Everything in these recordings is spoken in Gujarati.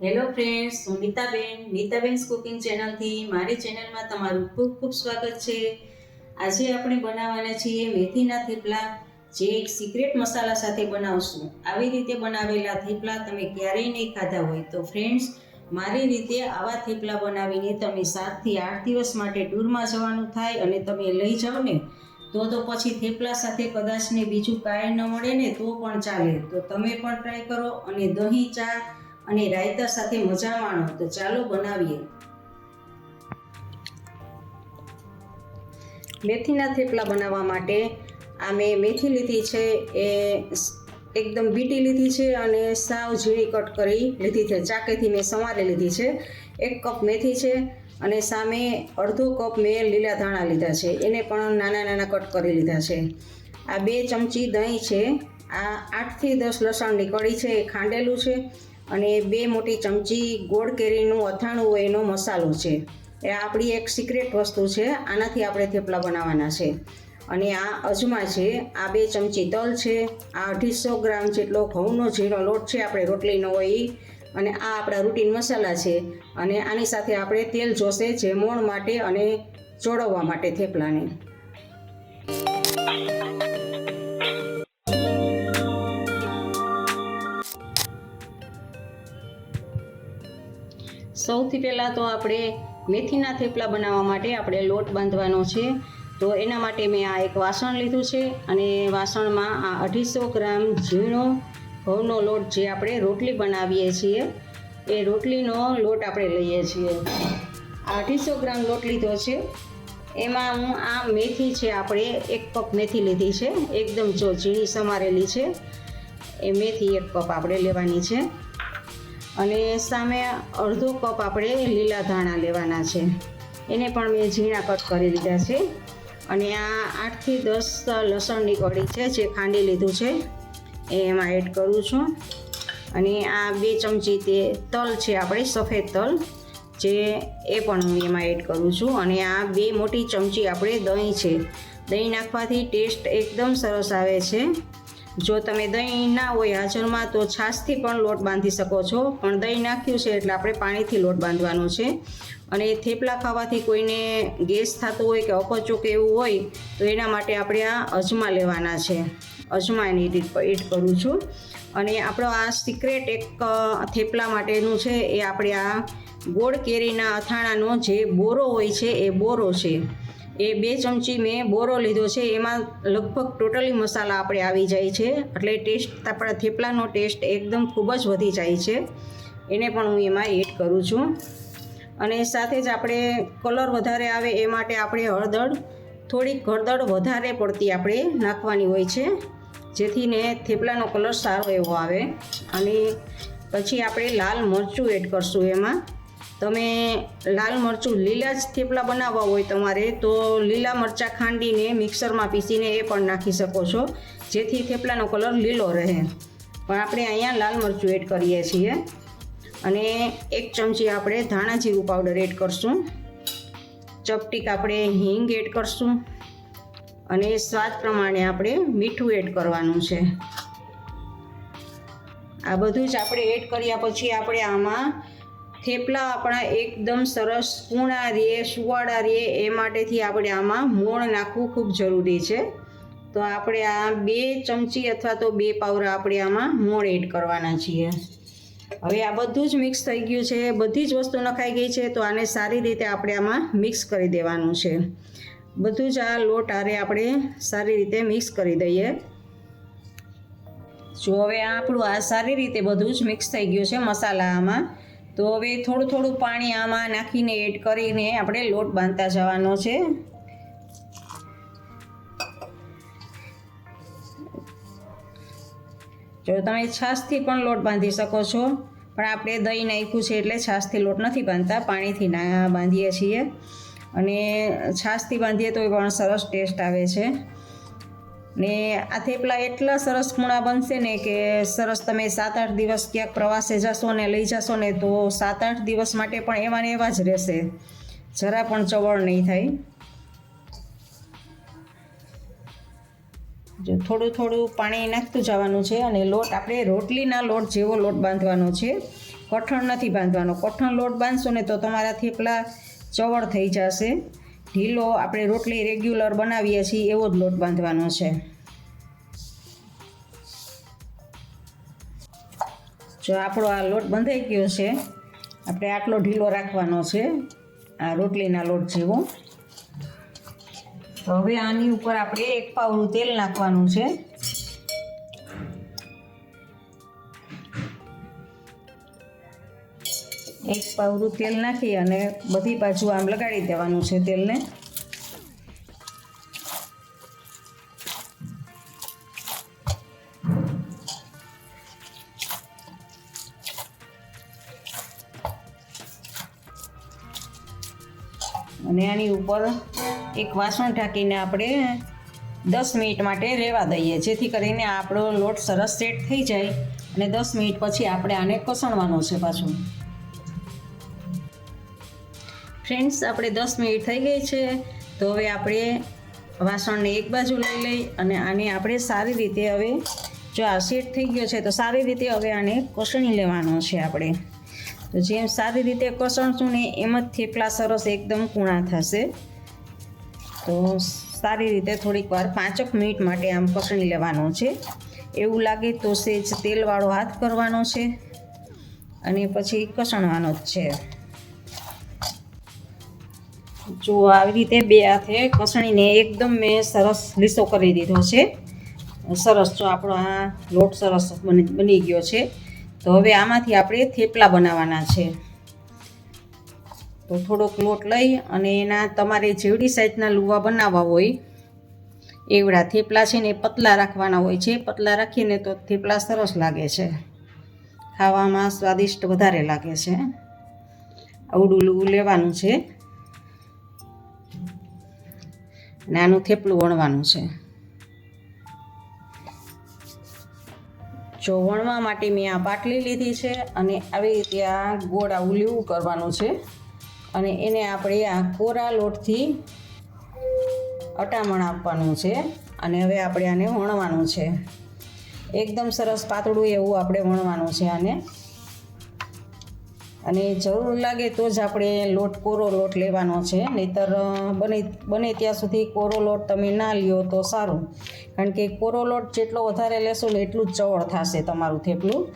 હેલો ફ્રેન્ડ્સ હું નીતાબેન નીતાબેન્સ કુકિંગ ચેનલથી મારી ચેનલમાં તમારું ખૂબ ખૂબ સ્વાગત છે. આજે આપણે બનાવવાના છીએ મેથીના થેપલા, જે એક સિક્રેટ મસાલા સાથે બનાવશું. આવી રીતે બનાવેલા થેપલા તમે ક્યારેય નહીં ખાધા હોય તો ફ્રેન્ડ્સ મારી રીતે આવા થેપલા બનાવીને તમે સાતથી આઠ દિવસ માટે ટૂરમાં જવાનું થાય અને તમે લઈ જાઓ ને, તો તો પછી થેપલા સાથે કદાચ ને બીજું કાંઈ ન મળે ને તો પણ ચાલે. તો તમે પણ ટ્રાય કરો અને દહીં, ચા અને રાયતા સાથે મજા માણો. તો ચાલો બનાવીએ. મેથીના થેપલા બનાવવા માટે આ મેં મેથી લીધી છે, એ એકદમ બીટી લીધી છે અને સાવ ઝીણી કટ કરી લીધી છે. ચાકેથી મેં સમારી લીધી છે. એક કપ મેથી છે અને સામે અડધો કપ મેં લીલા ધાણા લીધા છે. એને પણ નાના નાના કટ કરી લીધા છે. આ બે ચમચી દહીં છે. આ આઠથી દસ લસણની કળી છે, એ ખાંડેલું છે. અને બે મોટી ચમચી ગોળ કેરીનું અથાણું હોય એનો મસાલો છે. એ આપણી એક સિક્રેટ વસ્તુ છે, આનાથી આપણે થેપલા બનાવવાના છે. અને આ અજમા છે, આ બે ચમચી તલ છે, આ અઢીસો ગ્રામ જેટલો ઘઉંનો ઝીણો લોટ છે, આપણે રોટલીનો હોય અને આ આપણા રૂટીન મસાલા છે. અને આની સાથે આપણે તેલ જોશે જેમોણ માટે અને ચોળવવા માટે થેપલાને. સૌથી પહેલાં તો આપણે મેથીના થેપલા બનાવવા માટે આપણે લોટ બાંધવાનો છે. તો એના માટે મેં આ એક વાસણ લીધું છે અને વાસણમાં આ અઢીસો ગ્રામ ઝીણો ઘઉંનો લોટ જે આપણે રોટલી બનાવીએ છીએ, એ રોટલીનો લોટ આપણે લઈએ છીએ. આ અઢીસો ગ્રામ લોટ લીધો છે. એમાં હું આ મેથી છે આપણે એક કપ મેથી લીધી છે, એકદમ જો ઝીણી સમારેલી છે. એ મેથી એક કપ આપણે લેવાની છે. અને સામે અડધો કપ આપણે લીલા ધાણા લેવાના છે. એને પણ મેં ઝીણા કટ કરી લીધા છે. અને આ આઠથી દસ લસણની કળી છે જે ખાંડી લીધું છે, એ એમાં એડ કરું છું. અને આ બે ચમચી તે તલ છે આપણે, સફેદ તલ, જે એ પણ હું એમાં એડ કરું છું. અને આ બે મોટી ચમચી આપણે દહીં છે. દહીં નાખવાથી ટેસ્ટ એકદમ સરસ આવે છે. જો તમે દહીં ના હોય હાજરમાં, તો છાશથી પણ લોટ બાંધી શકો છો. પણ દહીં નાખ્યું છે એટલે આપણે પાણીથી લોટ બાંધવાનો છે. અને થેપલા ખાવાથી કોઈને ગેસ થતો હોય કે અપચો કે એવું હોય, તો એના માટે આપણે આ અજમા લેવાના છે. અજમા એની એડ કરું છું. અને આપણો આ સિક્રેટ એક થેપલા માટેનું છે. એ આપણે આ ગોળ કેરીના અથાણાનો જે બોરો હોય છે, એ બોરો છે. એ બે ચમચી મેં બોરો લીધો છે. એમાં લગભગ ટોટલી મસાલા આપણે આવી જાય છે. એટલે ટેસ્ટ, આપણા થેપલાનો ટેસ્ટ એકદમ ખૂબ જ વધી જાય છે. એને પણ હું એમાં એડ કરું છું. અને સાથે જ આપણે કલર વધારે આવે એ માટે આપણે હળદર, થોડીક હળદર વધારે પડતી આપણે નાખવાની હોય છે. જેથી ને થેપલાનો કલર સારો એવો આવે. અને પછી આપણે લાલ મરચું એડ કરશું એમાં. તમે લાલ મરચું લીલા જ થેપલા બનાવવા હોય તમારે, તો લીલા મરચાં ખાંડીને મિક્સરમાં પીસીને એ પણ નાખી શકો છો. જેથી થેપલાનો કલર લીલો રહે. પણ આપણે અહીંયા લાલ મરચું એડ કરીએ છીએ. અને એક ચમચી આપણે ધાણા જીરું પાવડર એડ કરશું. ચપટીક આપણે હિંગ એડ કરશું. અને સ્વાદ પ્રમાણે આપણે મીઠું એડ કરવાનું છે. આ બધું જ આપણે એડ કર્યા પછી આપણે આમાં થેપલા આપણા એકદમ સરસ કૂણા રહે સુવાળા રહે એ માટેથી આપણે આમાં મોણ નાખવું ખૂબ જરૂરી છે. તો આપણે આ બે ચમચી અથવા તો બે પાવરા આપણે આમાં મોણ એડ કરવાના છીએ. હવે આ બધું જ મિક્સ થઈ ગયું છે. બધી જ વસ્તુ નખાઈ ગઈ છે, તો આને સારી રીતે આપણે આમાં મિક્સ કરી દેવાનું છે. બધું જ આ લોટ આરે આપણે સારી રીતે મિક્સ કરી દઈએ. જો હવે આપણું આ સારી રીતે બધું જ મિક્સ થઈ ગયું છે મસાલા આમાં. તો હવે થોડું થોડું પાણી આમાં નાખીને એડ કરીને આપણે લોટ બાંધતા જવાનો છે. જો તમે છાશથી પણ લોટ બાંધી શકો છો, પણ આપણે દહીં નાખ્યું છે એટલે છાશથી લોટ નથી બાંધતા, પાણીથી ના બાંધીએ છીએ. અને છાશથી બાંધીએ તો પણ સરસ ટેસ્ટ આવે છે. ને આ થેપલા એટલા સરસ ખૂણા બનશે ને કે સરસ તમે સાત આઠ દિવસ ક્યાંક પ્રવાસે જશો ને લઈ જશો ને તો સાત આઠ દિવસ માટે પણ એવા ને એવા જ રહેશે. જરા પણ ચવળ નહીં થાય. જો થોડું થોડું પાણી નાખતું જવાનું છે અને લોટ, આપણે રોટલીના લોટ જેવો લોટ બાંધવાનો છે. કઠણ નથી બાંધવાનો. કઠણ લોટ બાંધશો ને તો તમારા થેપલા ચવળ થઈ જશે. ઢીલો આપણે રોટલી રેગ્યુલર બનાવીએ છીએ એવો જ લોટ બાંધવાનો છે. જો આપણો આ લોટ બંધાઈ ગયો છે, આપણે આટલો ઢીલો રાખવાનો છે, આ રોટલીના લોટ જેવો. હવે આની ઉપર આપણે એક પાવડું તેલ નાખવાનું છે. એક પાવરું તેલ નાખી અને બધી બાજુ આમ લગાડી દેવાનું છે તેલને. અને આની ઉપર એક વાસણ ઢાંકીને આપણે દસ મિનિટ માટે રહેવા દઈએ, જેથી કરીને આપણો લોટ સરસ સેટ થઈ જાય અને દસ મિનિટ પછી આપણે આને કસણવાનો છે પાછું. ફ્રેન્ડ્સ, આપણે દસ મિનિટ થઈ ગઈ છે. તો હવે આપણે વાસણને એક બાજુ લઈ લઈ અને આને આપણે સારી રીતે હવે જો આ સેટ થઈ ગયો છે, તો સારી રીતે હવે આને કસણી લેવાનો છે આપણે. તો જેમ સારી રીતે કસણશું ને એમ જ થેપલા સરસ એકદમ કૂણા થશે. તો સારી રીતે થોડીક વાર પાંચક મિનિટ માટે આમ કસણી લેવાનું છે. એવું લાગે તો સેજ તેલવાળો હાથ કરવાનો છે અને પછી કસણવાનો જ છે. જો આવી રીતે બે હાથે કસણીને એકદમ મેં સરસ લીસો કરી દીધો છે. સરસ જો આપણો આ લોટ સરસ બની ગયો છે. તો હવે આમાંથી આપણે થેપલા બનાવવાના છે. તો થોડોક લોટ લઈ અને એના તમારે જેવડી સાઈઝના લુવા બનાવવા હોય, એવડા થેપલા છે ને પતલા રાખવાના હોય છે. પતલા રાખીને તો થેપલા સરસ લાગે છે. ખાવામાં સ્વાદિષ્ટ વધારે લાગે છે. આવડું લુવું લેવાનું છે. નાનું થેપલું વણવાનું છે. જો વણવા માટે મેં આ પાટલી લીધી છે અને આવી રીતે આ ગોળ આવું લીવું કરવાનું છે. અને એને આપણે આ કોરા લોટથી અટામણ આપવાનું છે અને હવે આપણે આને વણવાનું છે. એકદમ સરસ પાતળું એવું આપણે વણવાનું છે આને. અને જરૂર લાગે તો જ આપણે લોટ, કોરો લોટ લેવાનો છે. નહીતર બને બને ત્યાં સુધી કોરો લોટ તમે ના લ્યો તો સારું. કારણ કે કોરો લોટ જેટલો વધારે લેશો ને એટલું જ ચવળ થશે તમારું થેપલું.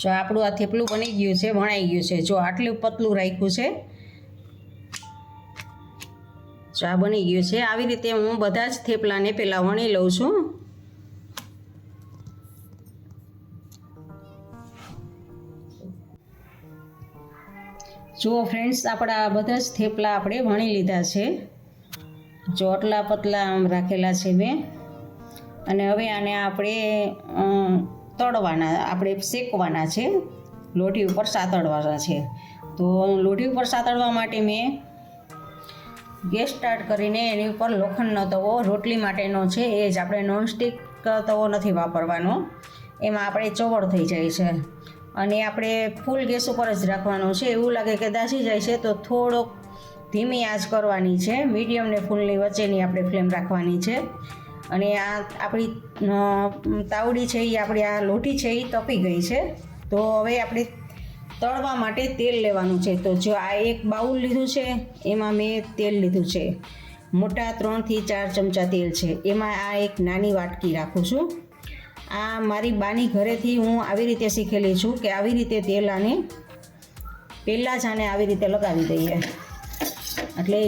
જો આપણું આ થેપલું બની ગયું છે, વણાઈ ગયું છે. જો આટલું પતલું રાખ્યું છે. જો આ બની ગયું છે. આવી રીતે હું બધા જ થેપલાને પહેલાં વણી લઉં છું. જુઓ ફ્રેન્ડ્સ આપણા બધા જ થેપલા આપણે વણી લીધા છે. ચોટલા પતલા આમ રાખેલા છે મેં અને હવે આને આપણે તળવાના, આપણે શેકવાના છે. લોઢી ઉપર સાતળવાના છે. તો લોઢી ઉપર સાતળવા માટે મેં ગેસ સ્ટાર્ટ કરીને એની ઉપર લોખંડનો તવો, રોટલી માટેનો છે, એ જ. આપણે નોનસ્ટિક તવો નથી વાપરવાનો. એમાં આપણે ચોવડ થઈ જાય છે. અને આપણે ફૂલ ગેસ ઉપર જ રાખવાનો છે. એવું લાગે કે દાસી જાય છે, તો થોડોક ધીમી આંચ કરવાની છે. મીડિયમ ને ફૂલની વચ્ચેની આપણે ફ્લેમ રાખવાની છે. અને આ આપણી તાવડી છે, એ આપણી આ લોટી છે, એ તપી ગઈ છે. તો હવે આપણે તળવા માટે તેલ લેવાનું છે. તો જો આ એક બાઉલ લીધું છે, એમાં મેં તેલ લીધું છે. મોટા ત્રણથી ચાર ચમચા તેલ છે. એમાં આ એક નાની વાટકી રાખું છું. આ મારી બાની ઘરેથી હું આવી રીતે શીખેલી છું કે આવી રીતે તેલ આને પહેલાં જ આને આવી રીતે લગાવી દઈએ. એટલે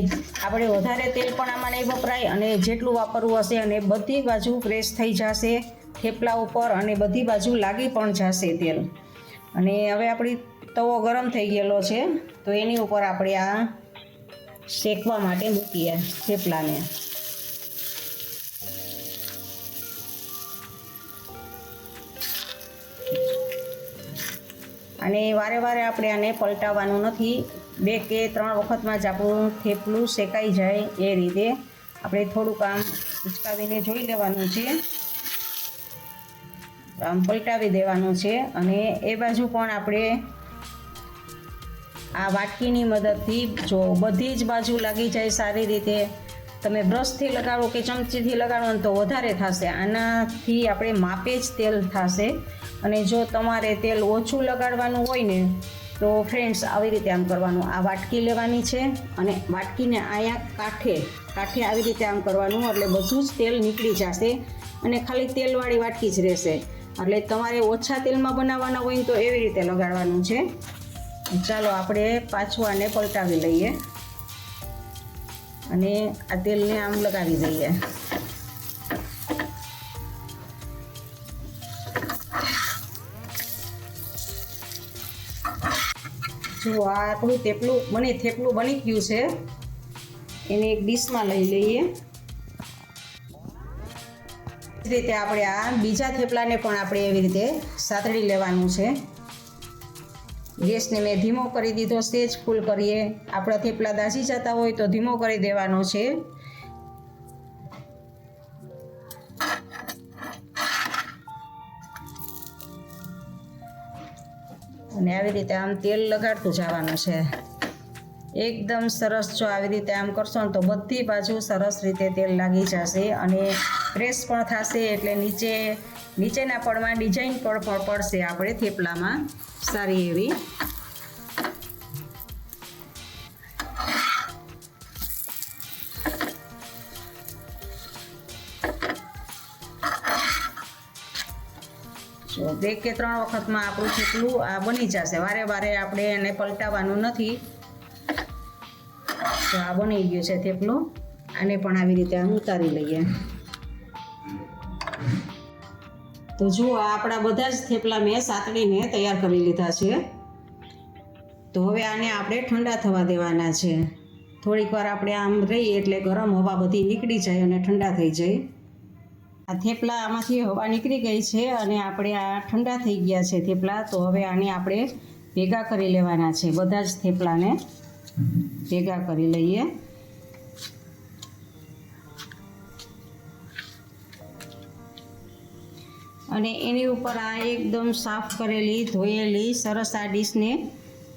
આપણે વધારે તેલ પણ આમાં નહીં વપરાય અને જેટલું વાપરવું હશે અને બધી બાજુ પ્રેસ થઈ જશે, થેપલા ઉપર અને બધી બાજુ લાગી પણ જશે તેલ. અને હવે આપણી તવો ગરમ થઈ ગયેલો છે, તો એની ઉપર આપણે આ શેકવા માટે મૂકીએ થેપલાને. અને વારે વારે આપણે આને પલટાવવાનું નથી. બે કે ત્રણ વખતમાં જ આપણું થેપલું શેકાઈ જાય એ રીતે. આપણે થોડુંક આમ ઉચકાવીને જોઈ લેવાનું છે. આમ પલટાવી દેવાનું છે અને એ બાજુ પણ આપણે આ વાટકીની મદદથી જો બધી જ બાજુ લાગી જાય સારી રીતે, તમે બ્રશથી લગાડો કે ચમચીથી લગાડો તો વધારે થશે. આનાથી આપણે માપે જ તેલ થશે. અને જો તમારે તેલ ઓછું લગાડવાનું હોય ને, તો ફ્રેન્ડ્સ આવી રીતે આમ કરવાનું. આ વાટકી લેવાની છે અને વાટકીને અહીંયા કાંઠે કાંઠે આવી રીતે આમ કરવાનું, એટલે બધું જ તેલ નીકળી જશે અને ખાલી તેલવાળી વાટકી જ રહેશે. એટલે તમારે ઓછા તેલમાં બનાવવાના હોય તો એવી રીતે લગાડવાનું છે. ચાલો આપણે પાછું આને પલટાવી લઈએ. અને આ તેલને આમ લગાવી દઈએ. જો આ આપણું થેપલું બની થેપલું બની ગયું છે. એને એક ડીશમાં લઈ લઈએ. એ રીતે આપણે આ બીજા થેપલાને પણ આપણે એવી રીતે સાતડી લેવાનું છે. ગેસને મેં ધીમો કરી દીધો સ્ટેજ ફૂલ કરીએ. આપણા થેપલા દાઝી જતા હોય તો ધીમો કરી દેવાનો છે. અને આવી રીતે આમ તેલ લગાડતું જવાનું છે. એકદમ સરસ જો આવી રીતે આમ કરશો ને તો બધી બાજુ સરસ રીતે તેલ લાગી જશે અને પ્રેસ પણ થશે એટલે નીચે, નીચેના પડમાં ડિઝાઇન પણ પડશે આપણે થેપલામાં સારી એવી. બે કે ત્રણ વખતમાં આપણું થેપલું આ બની જશે. વારે વારે આપણે એને પલટાવવાનું નથી. તો આ બની ગયું છે થેપલું. આને પણ આવી રીતે આમ ઉતારી લઈએ. તો જુઓ આપણા બધા જ થેપલા મેં સાતડીને તૈયાર કરી લીધા છે. તો હવે આને આપણે ઠંડા થવા દેવાના છે. થોડીક વાર આપણે આમ રહીએ એટલે ગરમ હવા બધી નીકળી જાય અને ઠંડા થઈ જાય. આ થેપલા આમાંથી હવા નીકળી ગઈ છે અને આપણે આ ઠંડા થઈ ગયા છે થેપલા, તો હવે આને આપણે ભેગા કરી લેવાના છે. બધા જ થેપલાને ભેગા કરી લઈએ. અને એની ઉપર આ એકદમ સાફ કરેલી, ધોયેલી, સરસ આ ડીશને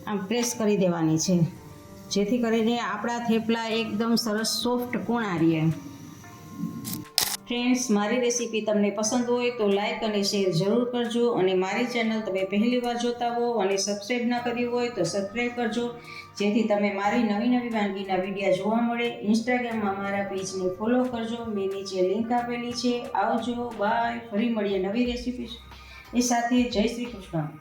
આમ પ્રેસ કરી દેવાની છે. જેથી કરીને આપણા થેપલા એકદમ સરસ સોફ્ટ કૂણા રહે ફ્રેન્ડ્સ મારી રેસીપી તમને પસંદ હોય તો લાઇક અને શેર જરૂર કરજો અને મારી ચેનલ તમે પહેલી વાર જોતા હો અને સબસ્ક્રાઈબ ના કર્યું હોય તો સબસ્ક્રાઈબ કરજો. જેથી તમે મારી નવી નવી વાનગીના વિડીયા જોવા મળે. ઇન્સ્ટાગ્રામમાં મારા પેજને ફોલો કરજો. મેં નીચે લિંક આપેલી છે. આવજો. બાય ફરી મળીએ નવી રેસીપી એ સાથે. જય શ્રી કૃષ્ણ.